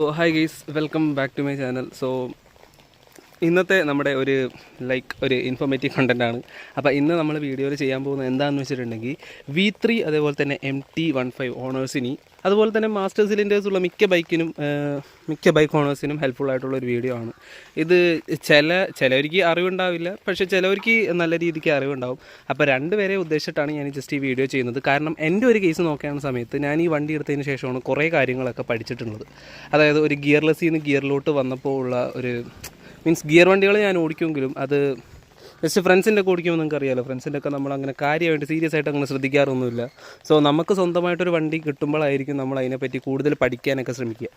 So hi guys, welcome back to my channel. So ഇന്നത്തെ നമ്മുടെ ഒരു ലൈക്ക് ഒരു ഇൻഫോർമേറ്റീവ് ആണ്. അപ്പോൾ ഇന്ന് നമ്മൾ വീഡിയോയിൽ ചെയ്യാൻ പോകുന്നത് എന്താണെന്ന് വെച്ചിട്ടുണ്ടെങ്കിൽ വി ത്രീ അതേപോലെ തന്നെ എം ടി വൺ ഫൈവ് ഓണേഴ്സിനി അതുപോലെ തന്നെ മാസ്റ്റർ സിലിൻഡേഴ്സുള്ള മിക്ക ബൈക്കിനും മിക്ക ബൈക്ക് ഓണേഴ്സിനും ഹെൽപ്ഫുൾ ആയിട്ടുള്ള ഒരു വീഡിയോ ആണ്. ഇത് ചില ചിലവർക്ക് അറിവുണ്ടാവില്ല പക്ഷേ ചിലവർക്ക് നല്ല രീതിക്ക് അറിവുണ്ടാവും. അപ്പോൾ രണ്ടുപേരെ ഉദ്ദേശിച്ചിട്ടാണ് ഞാൻ ജസ്റ്റ് ഈ വീഡിയോ ചെയ്യുന്നത്. കാരണം എന്റെ ഒരു കേസ് നോക്കുകയാണ് സമയത്ത് ഞാൻ ഈ വണ്ടി എടുത്തതിന് ശേഷമാണ് കുറേ കാര്യങ്ങളൊക്കെ പഠിച്ചിട്ടുള്ളത്. അതായത് ഒരു ഗിയർലെസ്സിൽ നിന്ന് ഗിയറിലോട്ട് വന്നപ്പോൾ ഉള്ള ഒരു മീൻസ് ഗിയർ വണ്ടികൾ ഞാൻ ഓടിക്കുമെങ്കിലും അത് ജസ്റ്റ് ഫ്രണ്ട്സിന്റെ ഒക്കെ ഓടിക്കുമ്പോൾ നിങ്ങൾക്ക് അറിയാലോ ഫ്രണ്ട്സിന്റെ ഒക്കെ നമ്മൾ അങ്ങനെ കാര്യമായിട്ട് സീരിയസ് ആയിട്ട് അങ്ങനെ ശ്രദ്ധിക്കാറൊന്നുമില്ല. സോ നമുക്ക് സ്വന്തമായിട്ടൊരു വണ്ടി കിട്ടുമ്പോഴായിരിക്കും നമ്മൾ അതിനെപ്പറ്റി കൂടുതൽ പഠിക്കാനൊക്കെ ശ്രമിക്കുക.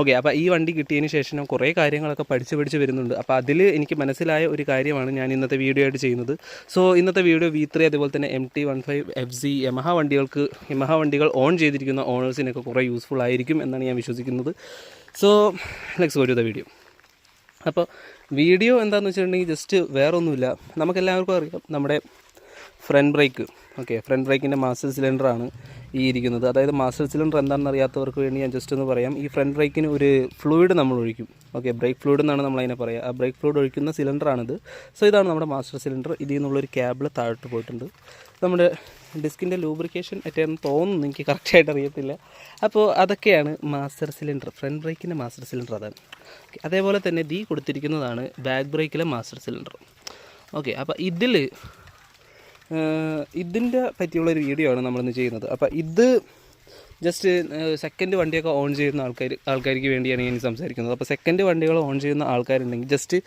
ഓക്കെ അപ്പോൾ ഈ വണ്ടി കിട്ടിയതിന് ശേഷം കുറേ കാര്യങ്ങളൊക്കെ പഠിച്ച് പഠിച്ച് വരുന്നുണ്ട്. അപ്പോൾ അതിൽ എനിക്ക് മനസ്സിലായ ഒരു കാര്യമാണ് ഞാൻ ഇന്നത്തെ വീഡിയോ ആയിട്ട് ചെയ്യുന്നത്. സോ ഇന്നത്തെ വീഡിയോ വി ത്രീ അതുപോലെ തന്നെ M T one five F C Yamaha വണ്ടികൾക്ക് യമഹ വണ്ടികൾ ഓൺ ചെയ്തിരിക്കുന്ന ഓണേഴ്സിനൊക്കെ കുറേ യൂസ്ഫുൾ ആയിരിക്കും എന്നാണ് ഞാൻ വിശ്വസിക്കുന്നത്. So let's go to the video അപ്പോൾ വീഡിയോ എന്താണെന്ന് വെച്ചിട്ടുണ്ടെങ്കിൽ ജസ്റ്റ് വേറൊന്നുമില്ല. നമുക്കെല്ലാവർക്കും അറിയാം നമ്മുടെ ഫ്രണ്ട് ബ്രേക്ക് ഓക്കെ ഫ്രണ്ട് ബ്രേക്കിന്റെ മാസ്റ്റർ സിലിണ്ടറാണ് ഈ ഇരിക്കുന്നത്. അതായത് മാസ്റ്റർ സിലിണ്ടർ എന്താണെന്ന് അറിയാത്തവർക്ക് വേണ്ടി ഞാൻ ജസ്റ്റ് ഒന്ന് പറയാം. ഈ ഫ്രണ്ട് ബ്രേക്കിന് ഒരു ഫ്ലൂയിഡ് നമ്മൾ ഒഴിക്കും. ഓക്കെ ബ്രേക്ക് ഫ്ലൂയിഡ് എന്നാണ് നമ്മൾ അതിനെ പറയുക ആ ബ്രേക്ക് ഫ്ലൂയിഡ് ഒഴിക്കുന്ന സിലിണ്ടറാണിത് സോ ഇതാണ് നമ്മുടെ മാസ്റ്റർ സിലിണ്ടർ ഇതിൽ നിന്നുള്ളൊരു ക്യാബിൾ താഴോട്ട് പോയിട്ടുണ്ട്. നമ്മുടെ ഡിസ്കിന്റെ ലൂബ്രിക്കേഷൻ എറ്റാന്ന് തോന്നുന്നു എനിക്ക് കറക്റ്റായിട്ട് അറിയത്തില്ല. അപ്പോൾ അതൊക്കെയാണ് മാസ്റ്റർ സിലിണ്ടർ ഫ്രണ്ട് ബ്രേക്കിന്റെ മാസ്റ്റർ സിലിണ്ടർ അതാണ് അതേപോലെ തന്നെ ദീ കൊടുത്തിരിക്കുന്നതാണ് ബാക്ക് ബ്രേക്കിലെ മാസ്റ്റർ സിലിണ്ടർ ഓക്കെ അപ്പോൾ ഇതിൽ ഇതിന്റെ പറ്റിയുള്ളൊരു വീഡിയോ ആണ് നമ്മളിന്ന് ചെയ്യുന്നത്. അപ്പോൾ ഇത് ജസ്റ്റ് സെക്കൻഡ് വണ്ടിയൊക്കെ ഓൺ ചെയ്യുന്ന ആൾക്കാർ ആൾക്കാർക്ക് വേണ്ടിയാണ് ഞാൻ സംസാരിക്കുന്നത്. അപ്പോൾ സെക്കൻഡ് വണ്ടികൾ ഓൺ ചെയ്യുന്ന ആൾക്കാരുണ്ടെങ്കിൽ ജസ്റ്റ്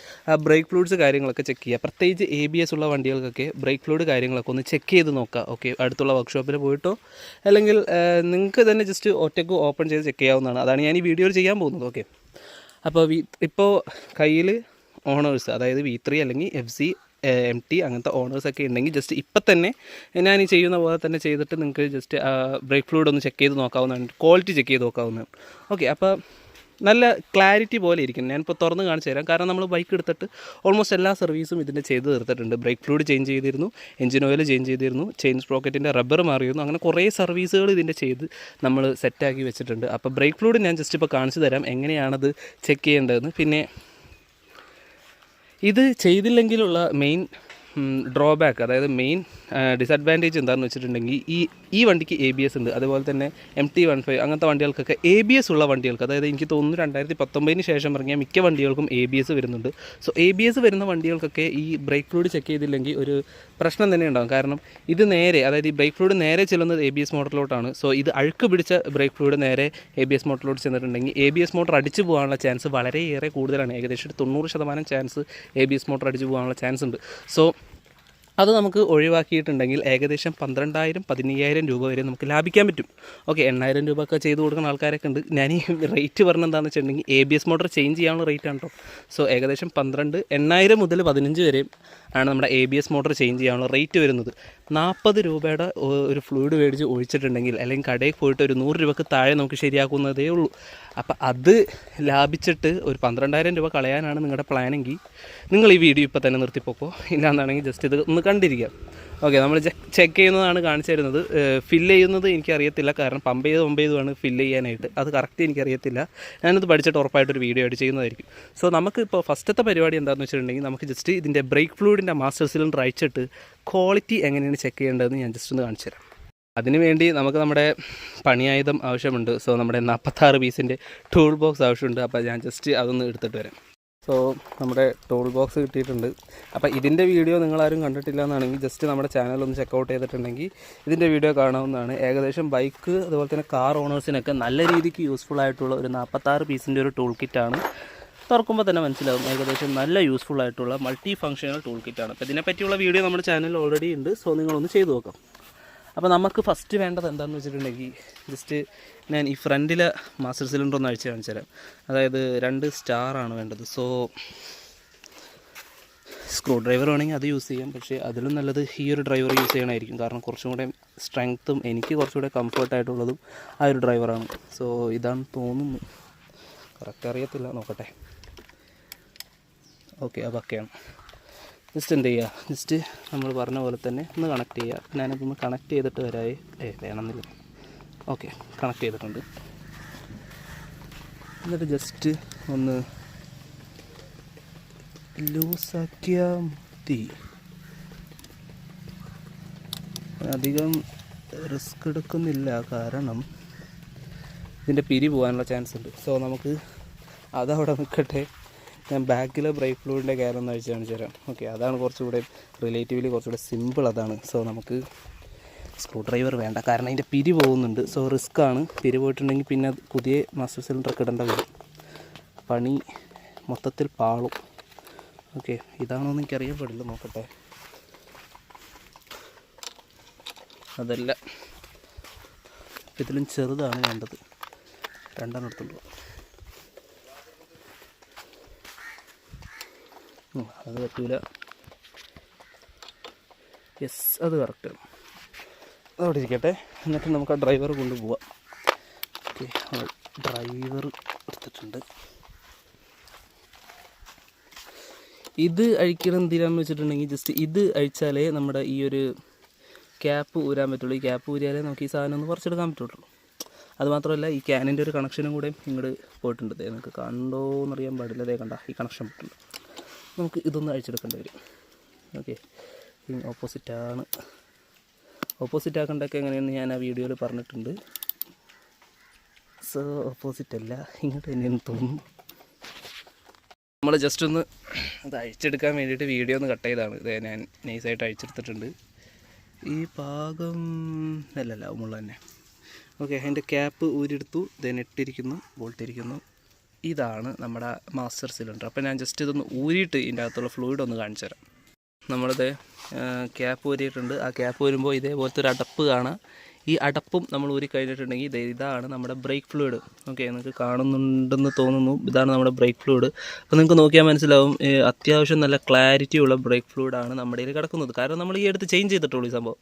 ബ്രേക്ക് ഫ്ലൂയിഡ്സ് കാര്യങ്ങളൊക്കെ ചെക്ക് ചെയ്യുക. പ്രത്യേകിച്ച് എ ബി എസ് ഉള്ള വണ്ടികൾക്കൊക്കെ ബ്രേക്ക് ഫ്ലൂയിഡ് കാര്യങ്ങളൊക്കെ ഒന്ന് ചെക്ക് ചെയ്ത് നോക്കുക. ഓക്കെ അടുത്തുള്ള വർക്ക്ഷോപ്പിൽ പോയിട്ടോ അല്ലെങ്കിൽ നിങ്ങൾക്ക് തന്നെ ജസ്റ്റ് ഒറ്റയ്ക്ക് ഓപ്പൺ ചെയ്ത് ചെക്ക് ചെയ്യാവുന്നതാണ്. അതാണ് ഞാൻ ഈ വീഡിയോയിൽ ചെയ്യാൻ പോകുന്നത്. ഓക്കെ അപ്പോൾ ഇപ്പോൾ കയ്യിൽ ഓണേഴ്സ് അതായത് വി ത്രീ അല്ലെങ്കിൽ എഫ് സി എം ടി അങ്ങനത്തെ ഓണേഴ്സൊക്കെ ഉണ്ടെങ്കിൽ ജസ്റ്റ് ഇപ്പം തന്നെ ഞാൻ ഈ ചെയ്യുന്ന പോലെ തന്നെ ചെയ്തിട്ട് നിങ്ങൾക്ക് ജസ്റ്റ് ബ്രേക്ക് ഫ്ലൂഡ് ഒന്ന് ചെക്ക് ചെയ്ത് നോക്കാവുന്നതാണ്. ക്വാളിറ്റി ചെക്ക് ചെയ്ത് നോക്കാവുന്നതാണ്. ഓക്കെ അപ്പോൾ നല്ല ക്ലാരിറ്റി പോലെ ഇരിക്കും ഞാനിപ്പോൾ തുറന്ന് കാണിച്ചു തരാം. കാരണം നമ്മൾ ബൈക്ക് എടുത്തിട്ട് ഓൾമോസ്റ്റ് എല്ലാ സർവീസും ഇതിന്റെ ചെയ്ത് തീർത്തിട്ടുണ്ട്. ബ്രേക്ക് ഫ്ലൂഡ് ചേഞ്ച് ചെയ്തിരുന്നു എഞ്ചിൻ ഓയിൽ ചേഞ്ച് ചെയ്തിരുന്നു ചെയിൻ സ്പ്രോക്കറ്റിന്റെ റബ്ബർ മാറിയിരുന്നു. അങ്ങനെ കുറേ സർവീസുകൾ ഇതിന്റെ ചെയ്ത് നമ്മൾ സെറ്റാക്കി വെച്ചിട്ടുണ്ട്. അപ്പോൾ ബ്രേക്ക് ഫ്ലൂഡ് ഞാൻ ജസ്റ്റ് ഇപ്പോൾ കാണിച്ചു തരാം. എങ്ങനെയാണത് ചെക്ക് ചെയ്യേണ്ടതെന്ന്. പിന്നെ ഇത് ചെയ്തില്ലെങ്കിലുള്ള മെയിൻ ഡ്രോബാക്ക് അതായത് മെയിൻ ഡിസഡ്വാന്റേജ് എന്താണെന്ന് വെച്ചിട്ടുണ്ടെങ്കിൽ ഈ ഈ വണ്ടിക്ക് എ ബി എസ് ഉണ്ട്. അതുപോലെ തന്നെ എം ടി വൺ ഫൈവ് അങ്ങനത്തെ വണ്ടികൾക്കൊക്കെ എ ബി എസ് ഉള്ള വണ്ടികൾക്ക് അതായത് എനിക്ക് തോന്നുന്നു രണ്ടായിരത്തി പത്തൊമ്പതിന് ശേഷം ഇറങ്ങിയ മിക്ക വണ്ടികൾക്കും എ ബി എസ് വരുന്നുണ്ട്. സോ എ ബി എസ് വരുന്ന വണ്ടികൾക്കൊക്കെ ഈ ബ്രേക്ക് ഫ്ലൂഡ് ചെക്ക് ചെയ്തില്ലെങ്കിൽ ഒരു പ്രശ്നം തന്നെ ഉണ്ടാകും. കാരണം ഇത് നേരെ അതായത് ഈ ബ്രേക്ക് ഫ്ലൂഡ് നേരെ ചെല്ലുന്നത് എ ബി എസ് മോട്ടറിലോട്ടാണ് സോ ഇത് അഴുക്ക് പിടിച്ച ബ്രേക്ക് ഫ്ലൂഡ് നേരെ എ ബി എസ് മോട്ടറിലോട്ട് ചെന്നിട്ടുണ്ടെങ്കിൽ എ ബി എസ് മോട്ടർ അടിച്ചു പോകാനുള്ള ചാൻസ് വളരെയേറെ കൂടുതലാണ്. ഏകദേശം തൊണ്ണൂറ് ശതമാനം chance A B S motor അടിച്ചു പോകാനുള്ള ചാൻസ് ഉണ്ട്. സോ അത് നമുക്ക് ഒഴിവാക്കിയിട്ടുണ്ടെങ്കിൽ ഏകദേശം പന്ത്രണ്ടായിരം പതിനയ്യായിരം രൂപ വരെ നമുക്ക് ലാഭിക്കാൻ പറ്റും. ഓക്കെ എണ്ണായിരം രൂപ ഒക്കെ ചെയ്ത് കൊടുക്കുന്ന ആൾക്കാരൊക്കെ ഉണ്ട്. ഞാൻ ഈ റേറ്റ് പറഞ്ഞ എന്താണെന്ന് വെച്ചിട്ടുണ്ടെങ്കിൽ A B S motor change ചെയ്യാനുള്ള റേറ്റ് ആണ് കേട്ടോ സോ ഏകദേശം പന്ത്രണ്ട് എണ്ണായിരം മുതൽ പതിനഞ്ച് വരെയും ആണ് നമ്മുടെ A B S motor change ചെയ്യാനുള്ള റേറ്റ് വരുന്നത്. നാൽപ്പത് രൂപയുടെ ഒരു ഫ്ലൂയിഡ് മേടിച്ച് ഒഴിച്ചിട്ടുണ്ടെങ്കിൽ അല്ലെങ്കിൽ കടയിൽ പോയിട്ട് ഒരു നൂറ് രൂപക്ക് താഴെ നമുക്ക് ശരിയാക്കുന്നതേ ഉള്ളൂ. അപ്പം അത് ലാഭിച്ചിട്ട് ഒരു പന്ത്രണ്ടായിരം രൂപ കളയാനാണ് നിങ്ങളുടെ പ്ലാനെങ്കിൽ നിങ്ങൾ ഈ വീഡിയോ ഇപ്പോൾ തന്നെ നിർത്തിപ്പോക്കോ. ഇല്ലാന്നാണെങ്കിൽ ജസ്റ്റ് ഇത് ഒന്ന് കണ്ടിരിക്കാം ഓക്കെ നമ്മൾ ചെക്ക് ചെയ്യുന്നതാണ് കാണിച്ചു തരുന്നത്. ഫില്ല് ചെയ്യുന്നത് എനിക്കറിയത്തില്ല. കാരണം പമ്പ് ചെയ്ത് പമ്പ് ചെയ്തുമാണ് ഫില്ല് ചെയ്യാനായിട്ട്. അത് കറക്റ്റ് എനിക്കറിയത്തില്ല. ഞാനത് പഠിച്ചിട്ട് ഉറപ്പായിട്ടൊരു വീഡിയോ ആയിട്ട് ചെയ്യുന്നതായിരിക്കും. സോ നമുക്ക് ഇപ്പോൾ ഫസ്റ്റത്തെ പരിപാടി എന്താണെന്ന് വെച്ചിട്ടുണ്ടെങ്കിൽ നമുക്ക് ജസ്റ്റ് ഇതിന്റെ ബ്രേക്ക് ഫ്ലൂയിഡിന്റെ മാസ്റ്റർ സിലിണ്ടർ അയച്ചിട്ട് ക്വാളിറ്റി എങ്ങനെയാണ് ചെക്ക് ചെയ്യേണ്ടതെന്ന് ഞാൻ ജസ്റ്റ് ഒന്ന് കാണിച്ചു തരാം. അതിനുവേണ്ടി നമുക്ക് നമ്മുടെ പണിയായുധം ആവശ്യമുണ്ട്. സോ നമ്മുടെ നാൽപ്പത്താറ് പീസിന്റെ ടൂൾ ബോക്സ് ആവശ്യമുണ്ട്. അപ്പോൾ ഞാൻ ജസ്റ്റ് അതൊന്ന് എടുത്തിട്ട് വരാം. സോ നമ്മുടെ ടൂൾ ബോക്സ് കിട്ടിയിട്ടുണ്ട്. അപ്പോൾ ഇതിന്റെ വീഡിയോ നിങ്ങളാരും കണ്ടിട്ടില്ല എന്നാണെങ്കിൽ ജസ്റ്റ് നമ്മുടെ ചാനൽ ഒന്ന് ചെക്കൗട്ട് ചെയ്തിട്ടുണ്ടെങ്കിൽ ഇതിന്റെ വീഡിയോ കാണാവുന്നതാണ്. ഏകദേശം ബൈക്ക് അതുപോലെ തന്നെ കാർ ഓണേഴ്സിനൊക്കെ നല്ല രീതിക്ക് യൂസ്ഫുൾ ആയിട്ടുള്ള ഒരു നാൽപ്പത്താറ് പീസിന്റെ ഒരു ടൂൾ കിറ്റാണ് തുറക്കുമ്പോൾ തന്നെ മനസ്സിലാവും ഏകദേശം നല്ല യൂസ്ഫുൾ ആയിട്ടുള്ള മൾട്ടി ഫങ്ഷണൽ ടൂൾ കിറ്റാണ് അപ്പോൾ ഇതിനെപ്പറ്റിയുള്ള വീഡിയോ നമ്മുടെ ചാനലിൽ ഓൾറെഡി ഉണ്ട്. സോ നിങ്ങളൊന്ന് ചെയ്തു നോക്കാം. അപ്പോൾ നമുക്ക് ഫസ്റ്റ് വേണ്ടത് എന്താണെന്ന് വെച്ചിട്ടുണ്ടെങ്കിൽ ജസ്റ്റ് ഞാൻ ഈ ഫ്രണ്ടിലെ മാസ്റ്റർ സിലിണ്ടർ ഒന്ന് അഴിച്ച് കാണിച്ചു തരാം. അതായത് രണ്ട് സ്റ്റാറാണ് വേണ്ടത്. സോ സ്ക്രൂ ഡ്രൈവർ വേണമെങ്കിൽ അത് യൂസ് ചെയ്യാം. പക്ഷേ അതിലും നല്ലത് ഈ ഒരു ഡ്രൈവർ യൂസ് ചെയ്യണമായിരിക്കും. കാരണം കുറച്ചും കൂടെ സ്ട്രെങ്ത്തും എനിക്ക് കുറച്ചുകൂടെ കംഫർട്ടായിട്ടുള്ളതും ആ ഒരു ഡ്രൈവറാണ് സോ ഇതാണ് തോന്നുന്നു. കറക്റ്റ് അറിയത്തില്ല. നോക്കട്ടെ. ഓക്കെ അതൊക്കെയാണ്. ജസ്റ്റ് എന്ത് ചെയ്യുക ജസ്റ്റ് നമ്മൾ പറഞ്ഞ പോലെ തന്നെ ഒന്ന് കണക്ട് ചെയ്യുക ഞാനിതൊന്ന് കണക്ട് ചെയ്തിട്ട് വരായി. ഏ വേണമെന്നില്ല. ഓക്കെ കണക്ട് ചെയ്തിട്ടുണ്ട്. എന്നിട്ട് ജസ്റ്റ് ഒന്ന് ലൂസാക്കിയ മതി. അധികം റിസ്ക് എടുക്കുന്നില്ല. കാരണം ഇതിന്റെ പിരി പോകാനുള്ള ചാൻസ് ഉണ്ട്. സോ നമുക്ക് അതവിടെ നിൽക്കട്ടെ ഞാൻ ബാക്കിലെ ബ്രേക്ക് ഫ്ലൂയിഡിന്റെ കയർ ഒന്ന് അഴിച്ച് കാണിച്ചു തരാം. ഓക്കെ അതാണ് കുറച്ചുകൂടെ റിലേറ്റീവ്ലി കുറച്ചുകൂടെ സിമ്പിൾ അതാണ്. സോ നമുക്ക് സ്ക്രൂ ഡ്രൈവർ വേണ്ട. കാരണം അതിന്റെ പിരി പോകുന്നുണ്ട്. സോ റിസ്ക് ആണ്. പിരി പോയിട്ടുണ്ടെങ്കിൽ പിന്നെ പുതിയ മാസ്റ്റർ സിലിണ്ടർ ഇടേണ്ട വരും. പണി മൊത്തത്തിൽ പാളും. ഓക്കെ ഇതാണോ എന്ന് എനിക്കറിയപ്പെടില്ല. നോക്കട്ടെ. അതല്ല. ഇതിലും ചെറുതാണ് വേണ്ടത്. രണ്ടെണ്ണം എടുത്തുള്ളൂ അത് പറ്റൂല. യെസ് അത് കറക്റ്റ് അതവിടെ ഇരിക്കട്ടെ. എന്നിട്ട് നമുക്ക് ആ ഡ്രൈവർ കൊണ്ടുപോവാം ഓക്കെ ഡ്രൈവർ എടുത്തിട്ടുണ്ട്. ഇത് അഴിക്കണം എന്തിനാന്ന് വെച്ചിട്ടുണ്ടെങ്കിൽ ജസ്റ്റ് ഇത് അഴിച്ചാലേ നമ്മുടെ ഈ ഒരു ക്യാപ്പ് ഊരാൻ പറ്റുള്ളൂ. ഈ ക്യാപ്പ് ഊരിയാലേ നമുക്ക് ഈ സാധനം ഒന്ന് കുറച്ചെടുക്കാൻ പറ്റുള്ളൂ. അതുമാത്രമല്ല ഈ ക്യാനിന്റെ ഒരു കണക്ഷനും കൂടെ ഇങ്ങോട്ട് പോയിട്ടുണ്ട്. നിങ്ങൾക്ക് കണ്ടോ എന്നറിയാൻ പാടില്ല. അതേ കണ്ട ഈ കണക്ഷൻ പോയിട്ടുണ്ട്. നമുക്ക് ഇതൊന്ന് അഴിച്ചെടുക്കേണ്ടി വരും. ഓക്കെ. ഈ ഓപ്പോസിറ്റാണ് ഓപ്പോസിറ്റ് ആക്കേണ്ടതൊക്കെ എങ്ങനെയെന്ന് ഞാൻ ആ വീഡിയോയിൽ പറഞ്ഞിട്ടുണ്ട്. സോ ഓപ്പോസിറ്റ് അല്ല. ഇങ്ങോട്ട് തന്നെയെന്ന് തോന്നുന്നു. നമ്മൾ ജസ്റ്റ് ഒന്ന് അത് അഴിച്ചെടുക്കാൻ വേണ്ടിയിട്ട് വീഡിയോ ഒന്ന് കട്ട് ചെയ്താണ്. ഇത് ഞാൻ നൈസായിട്ട് അഴിച്ചെടുത്തിട്ടുണ്ട്. ഈ പാകം അല്ലല്ല മുള്ള തന്നെ. ഓക്കെ അതിന്റെ ക്യാപ്പ് ഊരിയെടുത്തു. ദെൻ ഇട്ടിരിക്കുന്നു ബോൾട്ടിരിക്കുന്നു ഇതാണ് നമ്മുടെ മാസ്റ്റർ സിലിണ്ടർ അപ്പോൾ ഞാൻ ജസ്റ്റ് ഇതൊന്ന് ഊരിയിട്ട് ഇതിന്റെ അകത്തുള്ള ഫ്ലൂയിഡ് ഒന്ന് കാണിച്ചു തരാം. നമ്മളിത് ക്യാപ്പ് ഊരിയിട്ടുണ്ട്. ആ ക്യാപ്പ് വരുമ്പോൾ ഇതേപോലത്തെ ഒരു അടപ്പ് കാണാം. ഈ അടപ്പും നമ്മൾ ഊരി കഴിഞ്ഞിട്ടുണ്ടെങ്കിൽ ഇത് ഇതാണ് നമ്മുടെ ബ്രേക്ക് ഫ്ലൂയിഡ് ഓക്കെ നിങ്ങൾക്ക് കാണുന്നുണ്ടെന്ന് തോന്നുന്നു. ഇതാണ് നമ്മുടെ ബ്രേക്ക് ഫ്ലൂയിഡ് അപ്പോൾ നിങ്ങൾക്ക് നോക്കിയാൽ മനസ്സിലാവും അത്യാവശ്യം നല്ല ക്ലാരിറ്റിയുള്ള ബ്രേക്ക് ഫ്ലൂയിഡാണ് നമ്മുടെ കയ്യിൽ കിടക്കുന്നത്. കാരണം നമ്മൾ ഈ അടുത്ത് ചേഞ്ച് ചെയ്തിട്ടുള്ളൂ ഈ സംഭവം.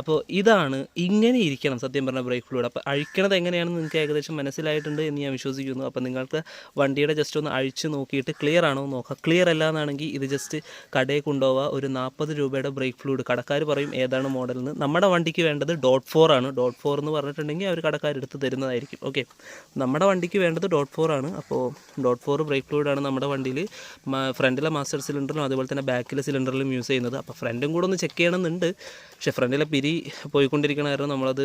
അപ്പോൾ ഇതാണ് ഇങ്ങനെ ഇരിക്കണം സത്യം പറഞ്ഞ ബ്രേക്ക് ഫ്ലൂയിഡ് അപ്പോൾ അഴിക്കണത് എങ്ങനെയാണെന്ന് നിങ്ങൾക്ക് ഏകദേശം മനസ്സിലായിട്ടുണ്ട് എന്ന് ഞാൻ വിശ്വസിക്കുന്നു. അപ്പോൾ നിങ്ങൾക്ക് വണ്ടിയുടെ ജസ്റ്റ് ഒന്ന് അഴിച്ച് നോക്കിയിട്ട് ക്ലിയർ ആണോ എന്ന് നോക്കാം. ക്ലിയർ അല്ല എന്നാണെങ്കിൽ ഇത് ജസ്റ്റ് കടയിൽ കൊണ്ടുപോവുക ഒരു നാൽപ്പത് രൂപയുടെ ബ്രേക്ക് ഫ്ലൂഡ് കടക്കാർ പറയും ഏതാണ് മോഡൽ എന്ന്. നമ്മുടെ വണ്ടിക്ക് വേണ്ടത് ഡോട്ട് ഫോർ ആണ്. ഡോട്ട് ഫോർ എന്ന് പറഞ്ഞിട്ടുണ്ടെങ്കിൽ അവർ കടക്കാർ എടുത്ത് തരുന്നതായിരിക്കും. ഓക്കെ നമ്മുടെ വണ്ടിക്ക് വേണ്ടത് ഡോട്ട് ഫോർ ആണ്. അപ്പോൾ ഡോട്ട് ഫോർ ബ്രേക്ക് ഫ്ലൂഡ് ആണ് നമ്മുടെ വണ്ടിയിൽ ഫ്രണ്ടിലെ മാസ്റ്റർ സിലിണ്ടറിലും അതുപോലെ തന്നെ ബാക്കിലെ സിലിണ്ടറിലും യൂസ് ചെയ്യുന്നത്. അപ്പോൾ ഫ്രണ്ടും കൂടെ ഒന്ന് ചെക്ക് ചെയ്യണമെന്നുണ്ട്. പക്ഷേ ഫ്രണ്ടിലെ പിരി പോയിക്കൊണ്ടിരിക്കണ കാരണം നമ്മളത്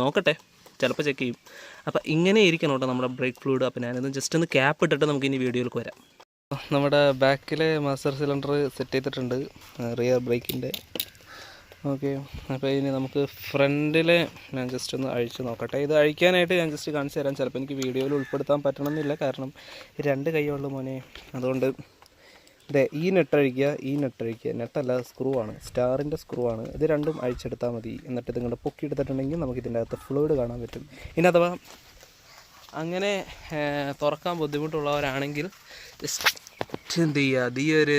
നോക്കട്ടെ. ചിലപ്പോൾ ചെക്ക് ചെയ്യും. അപ്പോൾ ഇങ്ങനെ ഇരിക്കണം കേട്ടോ നമ്മുടെ ബ്രേക്ക് ഫ്ലൂയിഡ് അപ്പോൾ ഞാനിത് ജസ്റ്റ് ഒന്ന് ക്യാപ്പ് ഇട്ടിട്ട് നമുക്ക് ഇനി വീഡിയോയിലേക്ക് വരാം. നമ്മുടെ ബാക്കിലെ മാസ്റ്റർ സിലിണ്ടർ സെറ്റ് ചെയ്തിട്ടുണ്ട് റിയർ ബ്രേക്കിന്റെ ഓക്കെ അപ്പോൾ ഇനി നമുക്ക് ഫ്രണ്ടിലെ ഞാൻ ജസ്റ്റ് ഒന്ന് അഴിച്ച് നോക്കട്ടെ. ഇത് അഴിക്കാനായിട്ട് ഞാൻ ജസ്റ്റ് കാണിച്ചു തരാം. ചിലപ്പോൾ എനിക്ക് വീഡിയോയിൽ ഉൾപ്പെടുത്താൻ പറ്റണമെന്നില്ല. കാരണം രണ്ട് കൈയുള്ളൂ മോനെ. അതുകൊണ്ട് ഇതേ ഈ നെട്ട് അഴിക്കുക ഈ നെട്ട് അഴിക്കുക. നെട്ടല്ല സ്ക്രൂ ആണ്. സ്റ്റാറിന്റെ സ്ക്രൂ ആണ്. ഇത് രണ്ടും അഴിച്ചെടുത്താൽ മതി. എന്നിട്ട് ഇതിങ്ങോട്ട് പൊക്കി എടുത്തിട്ടുണ്ടെങ്കിൽ നമുക്ക് ഇതിന്റെ അകത്ത് ഫ്ലൂയിഡ് കാണാൻ പറ്റും. ഇനി അഥവാ അങ്ങനെ തുറക്കാൻ ബുദ്ധിമുട്ടുള്ളവരാണെങ്കിൽ ജസ്റ്റ് എന്ത് ചെയ്യുക? ഈ ഒരു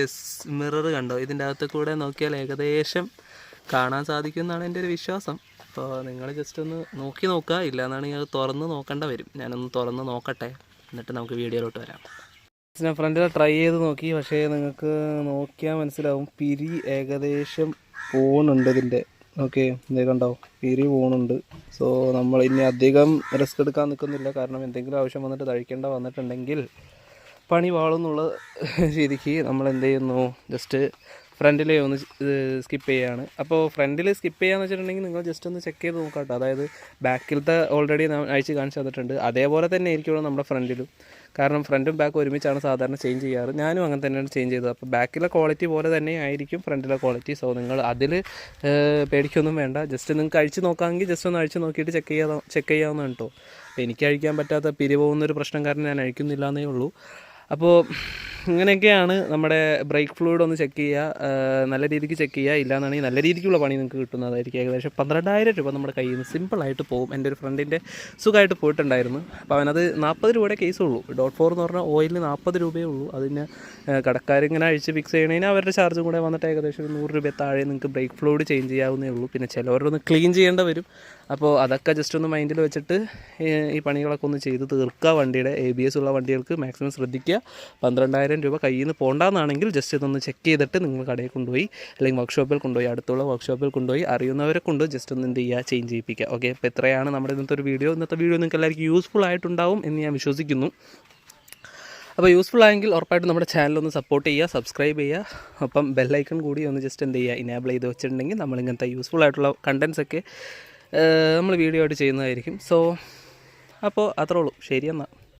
മിറർ കണ്ടോ? ഇതിന്റെ അകത്ത് കൂടെ നോക്കിയാൽ ഏകദേശം കാണാൻ സാധിക്കും എന്നാണ് എന്റെ ഒരു വിശ്വാസം. അപ്പോൾ നിങ്ങൾ ജസ്റ്റ് ഒന്ന് നോക്കി നോക്കുക. ഇല്ലയെന്നാണെങ്കിൽ അത് തുറന്ന് നോക്കേണ്ട വരും. ഞാനൊന്ന് തുറന്ന് നോക്കട്ടെ. എന്നിട്ട് നമുക്ക് വീഡിയോയിലോട്ട് വരാം. ഞാൻ ഫ്രണ്ടിൽ ട്രൈ ചെയ്ത് നോക്കി പക്ഷേ നിങ്ങൾക്ക് നോക്കിയാൽ മനസ്സിലാവും. പിരി ഏകദേശം പോകുന്നുണ്ട് ഇതിന്റെ ഓക്കെ ഇതേ പിരി പോകുന്നുണ്ട് സോ നമ്മൾ ഇനി അധികം റിസ്ക് എടുക്കാൻ നിൽക്കുന്നില്ല. കാരണം എന്തെങ്കിലും ആവശ്യം വന്നിട്ട് തഴിക്കേണ്ട വന്നിട്ടുണ്ടെങ്കിൽ പണി വാളുന്നുള്ള രീതിക്ക് നമ്മൾ എന്ത് ചെയ്യുന്നു? ജസ്റ്റ് ഫ്രണ്ടിലേ ഒന്ന് സ്കിപ്പ് ചെയ്യുകയാണ് അപ്പോൾ ഫ്രണ്ടിൽ സ്കിപ്പ് ചെയ്യാന്ന് വെച്ചിട്ടുണ്ടെങ്കിൽ നിങ്ങൾ ജസ്റ്റ് ഒന്ന് ചെക്ക് ചെയ്ത് നോക്കാം കേട്ടോ. അതായത് ബാക്കിലത്തെ ഓൾറെഡി അയച്ച് കാണിച്ചു തന്നിട്ടുണ്ട്. അതേപോലെ തന്നെ ആയിരിക്കുള്ളൂ നമ്മുടെ ഫ്രണ്ടിലും. കാരണം ഫ്രണ്ടും ബാക്കും ഒരുമിച്ചാണ് സാധാരണ ചേഞ്ച് ചെയ്യാറ്. ഞാനും അങ്ങനെ തന്നെയാണ് ചേഞ്ച് ചെയ്തത്. അപ്പോൾ ബാക്കിലെ ക്വാളിറ്റി പോലെ തന്നെ ആയിരിക്കും ഫ്രണ്ടിലെ ക്വാളിറ്റി സോ നിങ്ങൾ അതിൽ പേടിക്കൊന്നും വേണ്ട. ജസ്റ്റ് നിങ്ങൾക്ക് അഴിച്ച് നോക്കാമെങ്കിൽ ജസ്റ്റ് ഒന്ന് അഴിച്ച് നോക്കിയിട്ട് ചെക്ക് ചെയ്യാ ചെക്ക് ചെയ്യാവുന്നതാണ് കേട്ടോ എനിക്ക് അഴിക്കാൻ പറ്റാത്ത പിരി പ്രശ്നം കാരണം ഞാൻ അഴിക്കുന്നില്ല എന്നേ ഉള്ളൂ. അപ്പോൾ ഇങ്ങനെയൊക്കെയാണ് നമ്മുടെ ബ്രേക്ക് ഫ്ലൂയിഡ് ഒന്ന് ചെക്ക് ചെയ്യുക നല്ല രീതിക്ക് ചെക്ക് ചെയ്യുക. ഇല്ലാന്നാണെങ്കിൽ നല്ല രീതിക്കുള്ള പണി നിങ്ങൾക്ക് കിട്ടുന്നതായിരിക്കും ഏകദേശം പന്ത്രണ്ടായിരം രൂപ നമ്മുടെ കയ്യിൽ നിന്ന് സിമ്പിളായിട്ട് പോകും. എന്റെ ഒരു ഫ്രണ്ടിന്റെ സുഖമായിട്ട് പോയിട്ടുണ്ടായിരുന്നു. അപ്പോൾ അവനത് നാൽപ്പത് രൂപയുടെ കേസേ ഉള്ളൂ ഡോട്ട് ഫോർ എന്ന് പറഞ്ഞാൽ ഓയിലിന് നാൽപ്പത് രൂപയേ ഉള്ളൂ. അതിന് കടക്കാരിങ്ങനെ അഴിച്ച് ഫിക്സ് ചെയ്യണതിന് അവരുടെ ചാർജും കൂടെ വന്നിട്ട് ഏകദേശം ഒരു നൂറ് രൂപ താഴെ നിങ്ങൾക്ക് ബ്രേക്ക് ഫ്ലൂയിഡ് ചേഞ്ച് ചെയ്യാവുന്നേ ഉള്ളൂ. പിന്നെ ചിലവരൊന്ന് ക്ലീൻ ചെയ്യേണ്ട വരും. അപ്പോൾ അതൊക്കെ ജസ്റ്റ് ഒന്ന് മൈൻഡിൽ വെച്ചിട്ട് ഈ- പണികളൊക്കെ ഒന്ന് ചെയ്ത് തീർക്കുക വണ്ടിയുടെ എ ബി എസ് ഉള്ള വണ്ടികൾക്ക് മാക്സിമം ശ്രദ്ധിക്കുക. പന്ത്രണ്ടായിരം രൂപ കയ്യിൽ നിന്ന് പോകണ്ടെന്നാണെങ്കിൽ ജസ്റ്റ് ഇതൊന്ന് ചെക്ക് ചെയ്തിട്ട് നിങ്ങൾ കടയിൽ കൊണ്ടുപോയി അല്ലെങ്കിൽ വർക്ക്ഷോപ്പിൽ കൊണ്ടുപോയി അടുത്തുള്ള വർക്ക്ഷോപ്പിൽ കൊണ്ടുപോയി അറിയുന്നവരെ കൊണ്ട് ജസ്റ്റ് ഒന്ന് എന്ത് ചെയ്യുക ചേഞ്ച് ചെയ്യിപ്പിക്കുക. ഓക്കെ അപ്പോൾ ഇത്രയാണ് നമ്മുടെ ഇന്നത്തെ ഒരു വീഡിയോ ഇന്നത്തെ വീഡിയോ നിങ്ങൾക്ക് എല്ലാവർക്കും യൂസ്ഫുൾ ആയിട്ടുണ്ടാവും എന്ന് ഞാൻ വിശ്വസിക്കുന്നു. അപ്പോൾ യൂസ്ഫുൾ ആയെങ്കിൽ ഉറപ്പായിട്ടും നമ്മുടെ ചാനൽ ഒന്ന് സപ്പോർട്ട് ചെയ്യുക സബ്സ്ക്രൈബ് ചെയ്യുക. അപ്പം ബെല്ലൈക്കൺ കൂടി ഒന്ന് ജസ്റ്റ് എന്ത് ചെയ്യുക ഇനേബിൾ ചെയ്ത് വെച്ചിട്ടുണ്ടെങ്കിൽ നമ്മളിങ്ങനത്തെ യൂസ്ഫുൾ ആയിട്ടുള്ള കണ്ടൻസ് ഒക്കെ നമ്മൾ വീഡിയോ ആയിട്ട് ചെയ്യുന്നതായിരിക്കും. സോ അപ്പോൾ അത്രേ ഉള്ളൂ. ശരി എന്നാൽ